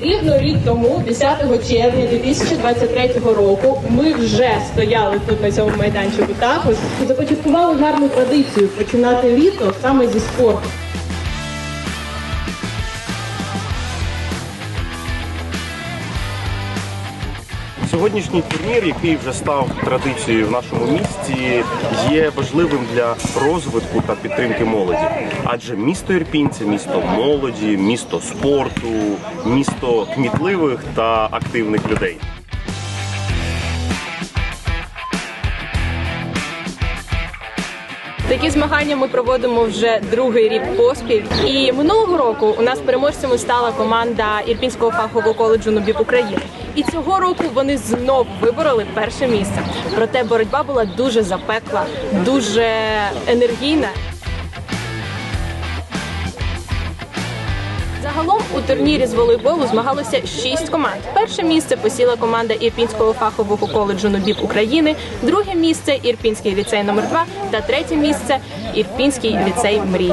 Рівно рік тому, 10 червня 2023 року, ми вже стояли тут на цьому майданчику також і започаткували гарну традицію починати літо саме зі спорту. Сьогоднішній турнір, який вже став традицією в нашому місті, є важливим для розвитку та підтримки молоді. Адже місто Ірпінь це місто молоді, місто спорту, місто кмітливих та активних людей. Такі змагання ми проводимо вже другий рік поспіль. І минулого року у нас переможцями стала команда Ірпінського фахового коледжу Нубів України. І цього року вони знов вибороли перше місце. Проте боротьба була дуже запекла, дуже енергійна. Загалом у турнірі з волейболу змагалося шість команд. Перше місце посіла команда Ірпінського фахового коледжу Нобіб України, друге місце Ірпінський ліцей номер 2 та третє місце Ірпінський ліцей Мрії.